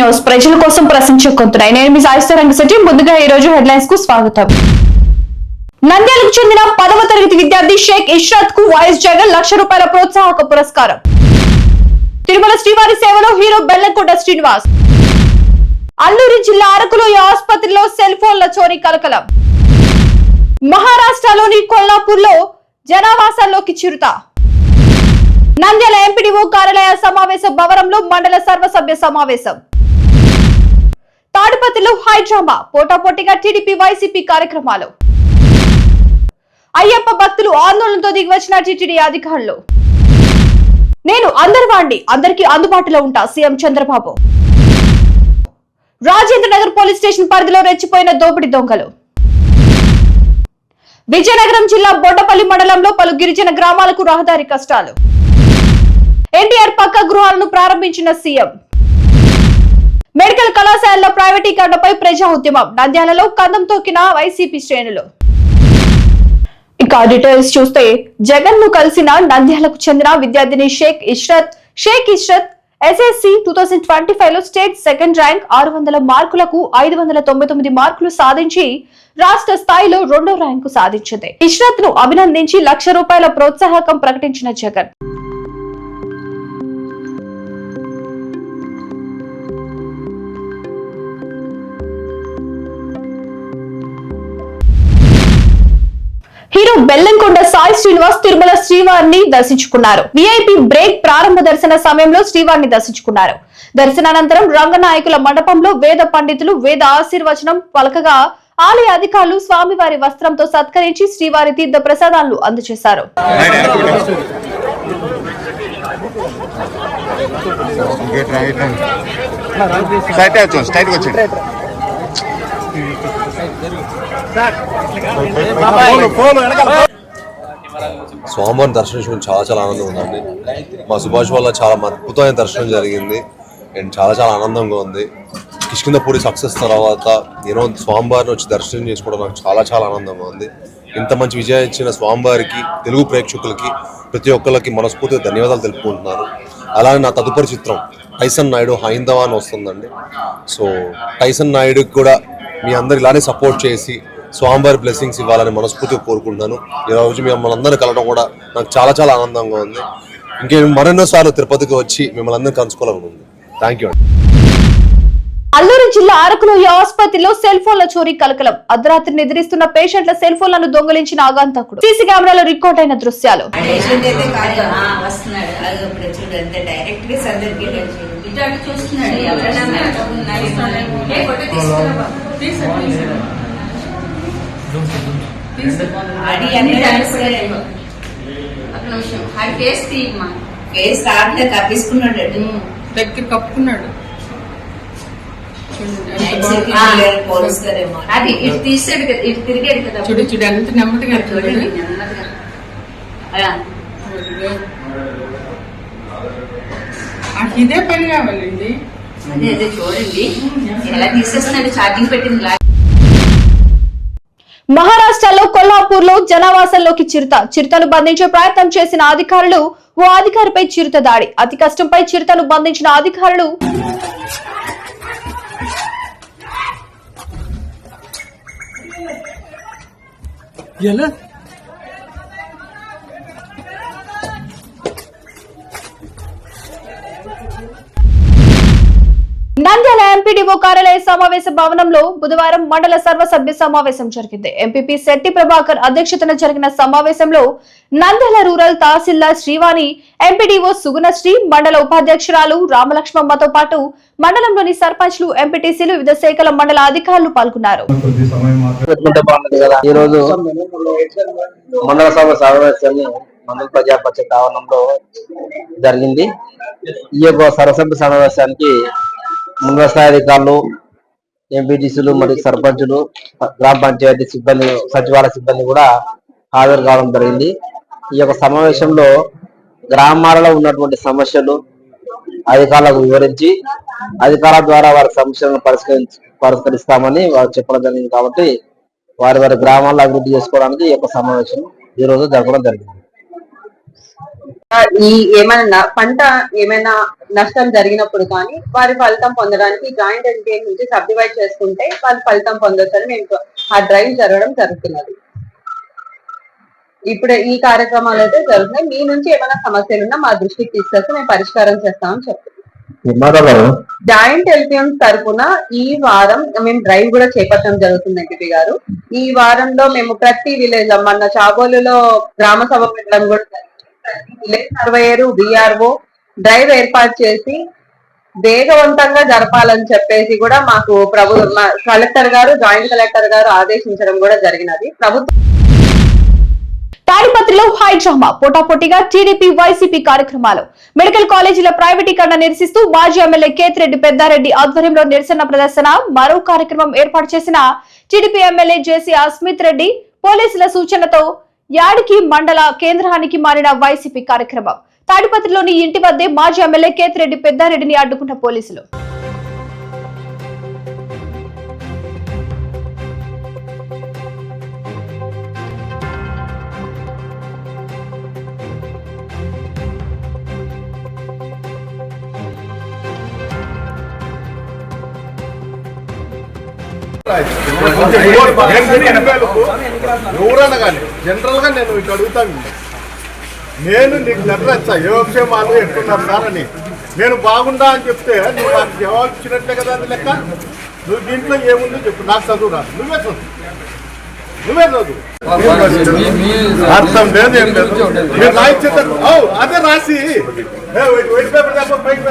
News. ప్రజల కోసం ప్రశ్నించే కొంతున్నాయి నేను మీ సాయిస్తా రంగశెట్టి. ముందుగా ఈ రోజు హెడ్లైన్స్కు స్వాగతం. నంద్యాలకు చెందిన పదవ తరగతి విద్యార్థి షేక్ ఇష్రత్కు వైఎస్ జగన్ లక్ష రూపాయల ప్రోత్సాహక పురస్కారం. తిరుమల శ్రీవారి సేవలో హీరో బెల్లంకొండ శ్రీనివాస్. అల్లూరి జిల్లా అరకులో ఈ ఆసుపత్రిలో సెల్ ఫోన్ల చోరీ కలకలం. మహారాష్ట్రలోని కొల్లాపూర్లో జనావాసాల్లోకి చిరుత. నంద్యాల ఎంపీడీఓ కార్యాలయ సమావేశ భవనంలో మండల సర్వసభ్య సమావేశం. తాడిపత్రిలో హైడ్రామా పోటాపోటీగా టీడీపీ వైసీపీ కార్యక్రమాలు. అయ్యప్ప భక్తులు ఆందోళనతో దిగివచ్చిన టీటీడీ అధికారులు. నేను అందరి వాణ్ణి అందరికీ అందుబాటులో ఉంటా CM Chandrababu. Rajendra Nagar police station పరిధిలో రెచ్చిపోయిన దోపిడీ దొంగలు. విజయనగరం జిల్లా బొడ్డపల్లి మండలంలో పలు గిరిజన గ్రామాలకు రహదారి కష్టాలు. ఎన్టీఆర్ పక్క గృహాలను ప్రారంభించిన సీఎం. మెడికల్ కళాశాలలో ప్రైవేటీకరణపై ప్రజా ఉద్యమం. నంద్యాలలో కందం తొక్కిన వైసీపీ శ్రేణులు. ఇక డీటెయిల్స్ చూస్తే జగన్ను కలిసిన నంద్యాలకు చెందిన విద్యార్థిని Sheikh Ishrat Sheikh Ishrat SSC two thousand twenty ఫైవ్లో స్టేట్ సెకండ్ ర్యాంక్ ఆరు వందల మార్కులకు ఐదు వందల తొంభై తొమ్మిది మార్కులు సాధించి రాష్ట్ర స్థాయిలో రెండో ర్యాంకు సాధించింది. ఇష్రత్ను అభినందించి లక్ష రూపాయల ప్రోత్సాహకం ప్రకటించిన జగన్. హీరో బెల్లంకొండ సాయి శ్రీనివాస్ తిరుమల శ్రీవారిని దర్శించుకున్నారు. విఐపి బ్రేక్ ప్రారంభ దర్శన సమయంలో శ్రీవారిని దర్శించుకున్నారు. దర్శనానంతరం రంగనాయకుల మండపంలో వేద పండితులు వేద ఆశీర్వచనం పలకగా ఆలయ అధికారులు స్వామివారి వస్త్రంతో సత్కరించి శ్రీవారి తీర్థ ప్రసాదాలను అందజేశారు. స్ట్రైట్ వచ్చాను వచ్చాను స్వామివారిని దర్శించుకుని చాలా చాలా ఆనందం ఉందండి. మా సుభాష్ వల్ల చాలా అద్భుతమైన దర్శనం జరిగింది. అండ్ చాలా చాలా ఆనందంగా ఉంది. కిష్కిందపూరి సక్సెస్ తర్వాత నేను స్వామివారిని వచ్చి దర్శనం చేసుకోవడం నాకు చాలా చాలా ఆనందంగా ఉంది. ఇంత మంచి విజయం ఇచ్చిన స్వామివారికి తెలుగు ప్రేక్షకులకి ప్రతి ఒక్కరికి మనస్ఫూర్తిగా ధన్యవాదాలు తెలుపుకుంటున్నాను. అలానే నా తదుపరి చిత్రం టైసన్ నాయుడు హైందవా అని వస్తుందండి. సో టైసన్ నాయుడుకి కూడా మీ అందరు ఇలానే సపోర్ట్ చేసి స్వామివారి బ్లెస్సింగ్స్ ఇవ్వాలని మనస్ఫూర్తిగా కోరుకుంటున్నాను. ఈ రోజు మిమ్మల్ని అందరిని కలవడం కూడా నాకు చాలా చాలా ఆనందంగా ఉంది. ఇంకే మరెన్నోసార్లు తిరుపతికి వచ్చి మిమ్మల్ని అందరిని కలుసుకోవాలనుకుంది థ్యాంక్ యూ అల్లూరు జిల్లా అరకులో ఈ ఆసుపత్రిలో సెల్ ఫోన్ల చోరీ కలకలం. అర్ధరాత్రి నిద్రిస్తున్న పేషెంట్ల సెల్ ఫోన్లను దొంగలించిన ఆగంతకుడు. సీసీ కెమెరాలో రికార్డ్ అయిన దృశ్యాలు. డైరెక్ట్ ఫేస్ తీయమ్మా. కప్పించుకున్నాడు. దగ్గర కప్పుకున్నాడు. అది ఇటు తీసాడు కదా ఇటు తిరిగాడు కదా చూడు చూడు ఎంత నెమ్మదిగా చూడండి నెమ్మదిగా. ఇదే పని కావాలండి. అదే అదే చూడండి. ఎలా తీసేస్తున్నాడు ఛార్జింగ్ పెట్టింది లా- మహారాష్ట్రలో కొల్హాపూర్లో జనావాసంలోకి చిరుత. చిరుతను బంధించే ప్రయత్నం చేసిన అధికారులు ఓ అధికారిపై చిరుత దాడి. అతి కష్టంపై చిరుతను బంధించిన అధికారులు ఎలా? నంద్యాల ఎంపీడీఓ కార్యాలయ సమావేశ భవనంలో బుధవారం మండల సర్వసభ్య సమావేశం జరిగింది. ఎంపీపీ శెట్టి ప్రభాకర్ అధ్యక్షతన జరిగిన సమావేశంలో నంద్యాల రూరల్ తహసీల్దార్ శ్రీవాణి ఎంపీడీఓ సుగుణశ్రీ మండల ఉపాధ్యక్షురాలు రామలక్ష్మమ్మతో పాటు మండలంలోని సర్పంచ్లు ఎంపీటీసీలు వివిధ శాఖల మండల అధికారులు పాల్గొన్నారు. మండల సభ సమావేశాన్ని మండల ఆవరణంలో జరిగింది. ఈ యొక్క సర్వసభ్య సమావేశానికి ముందు స్థాయి అధికారులు ఎంపీటీసీలు మరియు సర్పంచులు గ్రామ పంచాయతీ సిబ్బంది సచివాలయ సిబ్బంది కూడా హాజరు కావడం జరిగింది. ఈ యొక్క సమావేశంలో గ్రామాలలో ఉన్నటువంటి సమస్యలు అధికారులకు వివరించి అధికారుల ద్వారా వారి సమస్యలను పరిష్కరించి పరిష్కరిస్తామని వారు చెప్పడం జరిగింది కాబట్టి వారి వారి గ్రామాల్లో అభివృద్ధి చేసుకోవడానికి ఈ యొక్క సమావేశం ఈ రోజు జరగడం జరిగింది. ఈ ఏమైనా పంట ఏమైనా నష్టం జరిగినప్పుడు కానీ వారి ఫలితం పొందడానికి జాయింట్ ఎన్టీఎం నుంచి సబ్డివైడ్ చేసుకుంటే వాళ్ళు ఫలితం పొందొచ్చని మేము ఆ డ్రైవ్ జరగడం జరుగుతున్నది. ఇప్పుడు ఈ కార్యక్రమాలు అయితే జరుగుతున్నాయి. మీ నుంచి ఏమైనా సమస్యలు ఉన్నా మా దృష్టికి తీసుకొస్తే మేము పరిష్కారం చేస్తామని చెప్తున్నాం. జాయింట్ ఎల్పిఎం తరఫున ఈ వారం మేము డ్రైవ్ కూడా చేపట్టడం జరుగుతుంది ఎంపీ గారు. ఈ వారంలో మేము ప్రతి విలేజ్ మన చాబోలులో గ్రామ సభ పెట్టడం కూడా విలేజ్ సర్వేయరు డిఆర్ఓ డ్రైవ్ ఏర్పాటు చేసి వేగవంతంగా జరపాలని చెప్పేసి కూడా మాకు ప్రభు కలెక్టర్ గారు జాయింట్ కలెక్టర్ గారు ఆదేశించడం కూడా జరిగినది. ప్రభుత్వం తాడిపత్రిలో హై పోటాపోటీగా టీడీపీ వైసీపీ కార్యక్రమాలు. మెడికల్ కాలేజీల ప్రైవేటీకరణ నిరసిస్తూ మాజీ ఎమ్మెల్యే కేతిరెడ్డి పెద్దారెడ్డి ఆధ్వర్యంలో నిరసన ప్రదర్శన మరో కార్యక్రమం ఏర్పాటు చేసిన TDP MLA JC Asmith Reddy పోలీసుల సూచనతో యాడికి మండల కేంద్రానికి మారిన వైసీపీ కార్యక్రమం. తాడిపత్రిలోని ఇంటి వద్దే మాజీ ఎమ్మెల్యే కేతిరెడ్డి పెద్దారెడ్డిని అడ్డుకున్న పోలీసులు. ఎవరన్నా కానీ జనరల్గా నేను ఇటు అడుగుతాను నేను నీకు లెటర్ వచ్చా ఏ విషయమాలు ఎట్టున్నారు సార్ అని నేను బాగుండా అని చెప్తే నువ్వు నాకు జవాబు ఇచ్చినట్లే కదా అది లెక్క నువ్వు దీంట్లో ఏముందో చెప్పు నాకు చదువు రాదు నువ్వే చదువు నువ్వే చదువు అర్థం లేదు ఏం లేదు మీరు రాయించేట అవు అదే రాసి వైట్ పేపర్ తప్ప బయట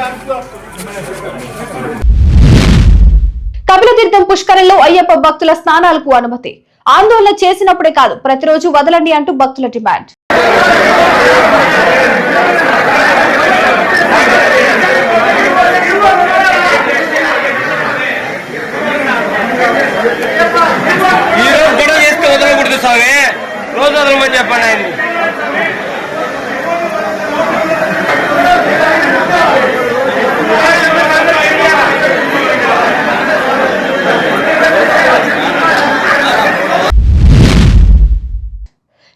పుష్కరంలో అయ్యప్ప భక్తుల స్నానాలకు అనుమతి. ఆందోళన చేసినప్పుడే కాదు ప్రతిరోజు వదలండి అంటూ భక్తుల డిమాండ్. రోజు వదలమని చెప్పండి ఆయన్ని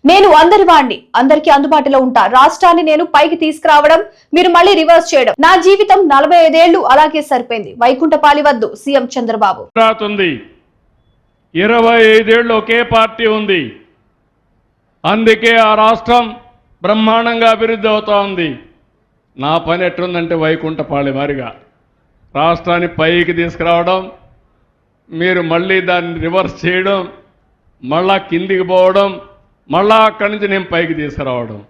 నేను అందరి వాణ్ణి అందరికీ అందుబాటులో ఉంటా. రాష్ట్రాన్ని నేను పైకి తీసుకురావడం మీరు మళ్ళీ రివర్స్ చేయడం. నా జీవితం నలభై ఐదేళ్ళు అలాగే సరిపోయింది. వైకుంఠపాలి వద్దు సీఎం చంద్రబాబు. రాతుంది. ఇరవై ఐదేళ్ళు ఒకే పార్టీ ఉంది. అందుకే ఆ రాష్ట్రం బ్రహ్మాండంగా అభివృద్ధి అవుతా ఉంది నా పని ఎట్లుందంటే వైకుంఠపాళి వారిగా. రాష్ట్రాన్ని పైకి తీసుకురావడం మీరు మళ్ళీ దాన్ని రివర్స్ చేయడం మళ్ళా కిందికి పోవడం మళ్ళా అక్కడి నుంచి నేను పైకి తీసుకురావడం.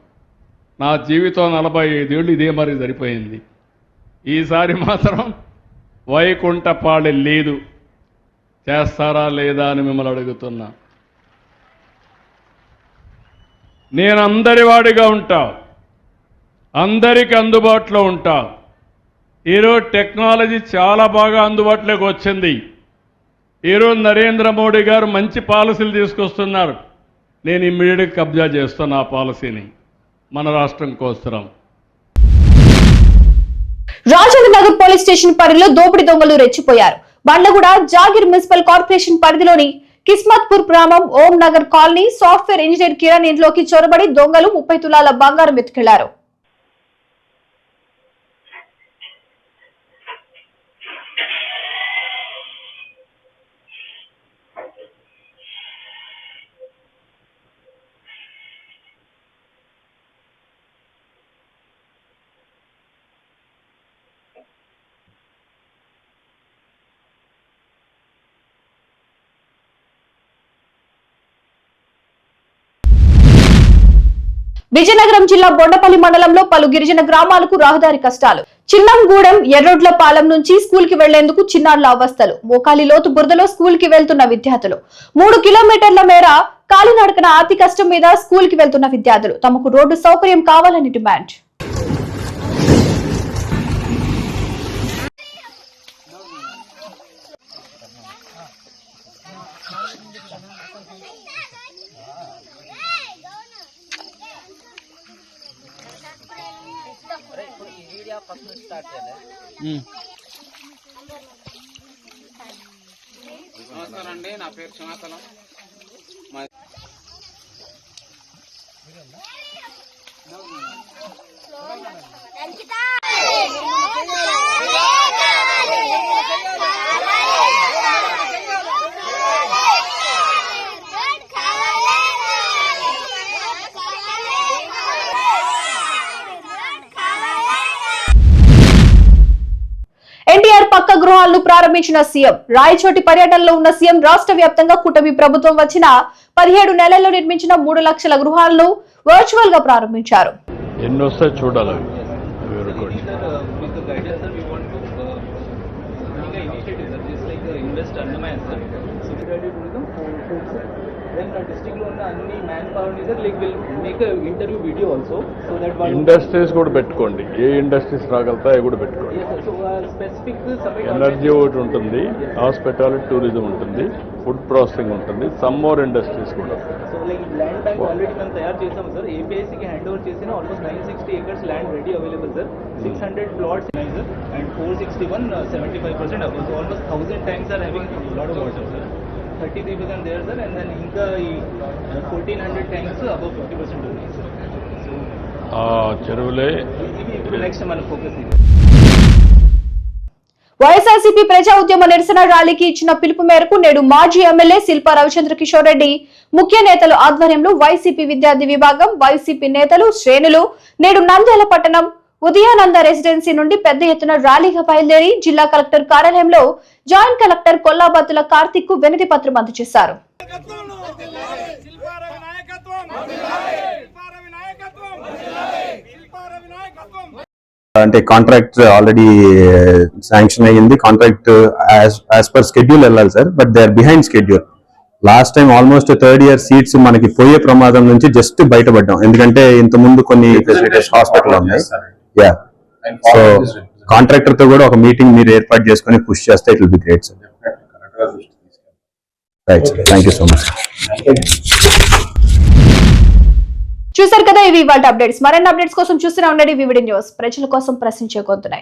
నా జీవితం నలభై ఐదేళ్ళు ఇదే మరి సరిపోయింది. ఈసారి మాత్రం వైకుంఠపాళి లేదు. చేస్తారా లేదా అని మిమ్మల్ని అడుగుతున్నా. నేను అందరి వాడిగా ఉంటా. అందరికి అందుబాటులో ఉంటా. ఈరోజు టెక్నాలజీ చాలా బాగా అందుబాటులోకి వచ్చింది. ఈరోజు నరేంద్ర మోడీ గారు మంచి పాలసీలు తీసుకొస్తున్నారు. నేను ఇమ్మీడియట్గా కబ్జా చేస్తాను ఆ పాలసీని. మన రాష్ట్రం కోసరం. రాజేంద్ర నగర్ పోలీస్ స్టేషన్ పరిధిలో దోపిడీ దొంగలు రెచ్చిపోయారు. బండ్లగూడ జాగిర్ మున్సిపల్ కార్పొరేషన్ పరిధిలోని కిస్మత్పూర్ గ్రామం Om Nagar colony software engineer Kiran ఇంట్లోకి చొరబడి దొంగలు ముప్పై తులాల బంగారం ఎత్తుకెళ్ళారు విజయనగరం జిల్లా బొండపల్లి మండలంలో పలు గిరిజన గ్రామాలకు రహదారి కష్టాలు. చిన్నంగూడెం ఎర్రోడ్ల పాలెం నుంచి స్కూల్కి వెళ్ళేందుకు చిన్నారుల అవస్థలు. మోకాలి లోతు బురదలో స్కూల్కి వెళ్తున్న విద్యార్థులు. మూడు కిలోమీటర్ల మేర కాలినడకన అతి కష్టం మీద స్కూల్కి వెళ్తున్న విద్యార్థులు. తమకు రోడ్డు సౌకర్యం కావాలని డిమాండ్. నమస్కారం అండి నా పేరు క్షమాచలం ఎన్టీఆర్ ప్రారంభించిన సీఎం. రాయచోటి పర్యటనలో ఉన్న సీఎం రాష్ట్ర వ్యాప్తంగా కూటమి ప్రభుత్వం వచ్చిన పదిహేడు నెలల్లో నిర్మించిన మూడు లక్షల గృహాలను వర్చువల్గా ప్రారంభించారు. ఎన్నోసారి చూడాలి ఇండస్ట్రీస్ కూడా పెట్టుకోండి. ఏ ఇండస్ట్రీస్ రాగలుగుతాయో కూడా పెట్టుకోండి. ఎనర్జీ ఒకటి ఉంటుంది హాస్పిటాలిటీ టూరిజం ఉంటుంది ఫుడ్ ప్రాసెసింగ్ ఉంటుంది సమ్ మోర్ ఇండస్ట్రీస్ కూడా. ల్యాండ్ బ్యాంక్ ఆల్రెడీ తయారు చేసాం సార్ ఏపీఐసీకి హ్యాండ్ ఓవర్ చేసిన almost nine sixty acres land ready available sir six hundred plots ఉన్నాయి sir and four sixty one seventy five percent above so almost thousand times are having lot of water sir thirty three percent there sir and then ఇంకా ఈ fourteen hundred times above fifty percent ఉన్నాయి sir చెరువులే. ఇప్పుడు next మన focus ఇది. వైఎస్ఆర్సీపీ ప్రజా ఉద్యమ నిరసన ర్యాలీకి ఇచ్చిన పిలుపు మేరకు నేడు మాజీ ఎమ్మెల్యే శిల్పా రవిచంద్ర కిషోర్ రెడ్డి ముఖ్య నేతలు ఆధ్వర్యంలో వైసీపీ విద్యార్థి విభాగం వైసీపీ నేతలు శ్రేణులు నేడు నంద్యాల పట్టణం ఉదయానంద రెసిడెన్సీ నుండి పెద్ద ఎత్తున ర్యాలీగా బయలుదేరి జిల్లా కలెక్టర్ కార్యాలయంలో జాయింట్ కలెక్టర్ కొల్లాబత్తుల కార్తిక్కు వినతి పత్రం అందజేశారు. అంటే కాంట్రాక్ట్ ఆల్రెడీ శాంక్షన్ అయ్యింది. కాంట్రాక్ట్ యాజ్ పర్ షెడ్యూల్ వెళ్ళాలి sir but they are behind schedule last time almost third year seats మనకి పోయే ప్రమాదం నుంచి జస్ట్ బయటపడ్డాం. ఎందుకంటే ఇంత ముందు కొన్ని ఫెసిలిటీస్ హాస్పిటల్ ఉన్నాయి. యా సో కాంట్రాక్టర్తో కూడా ఒక మీటింగ్ మీరు ఏర్పాటు చేసుకొని పుష్ చేస్తే it will be great sir right sir thank you so much చూశారు కదా ఇవి ఇవాళ అప్డేట్స్ మరిన్ని అప్డేట్స్ కోసం చూస్తూనే ఉండండి. VVD news. ప్రజల కోసం ప్రశ్నించే గొంతున్నాయి